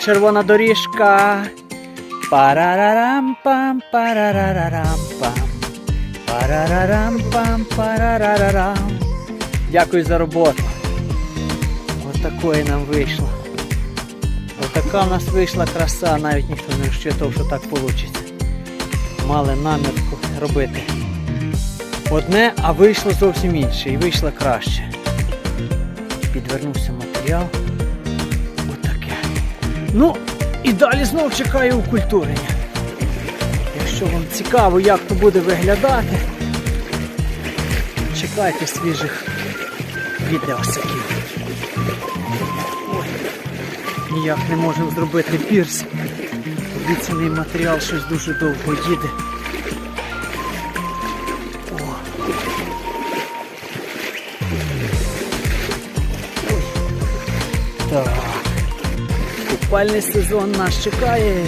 червона доріжка. Парарарам пам парарарам пам Парарарам пам парарарам Дякую за роботу. Отакої нам вийшло. Отака в нас вийшла краса, навіть ніхто не розчитував, що так вийде. Мали намірку робити одне, а вийшло зовсім інше і вийшло краще. Підвернувся матеріал. Ну, і далі знову чекаю укультурення. Якщо вам цікаво, як то буде виглядати, чекайте свіжих відеосиків. Ніяк не можемо зробити пірс. Обіцяний матеріал щось дуже довго їде. О. Так. Купальний сезон нас чекає.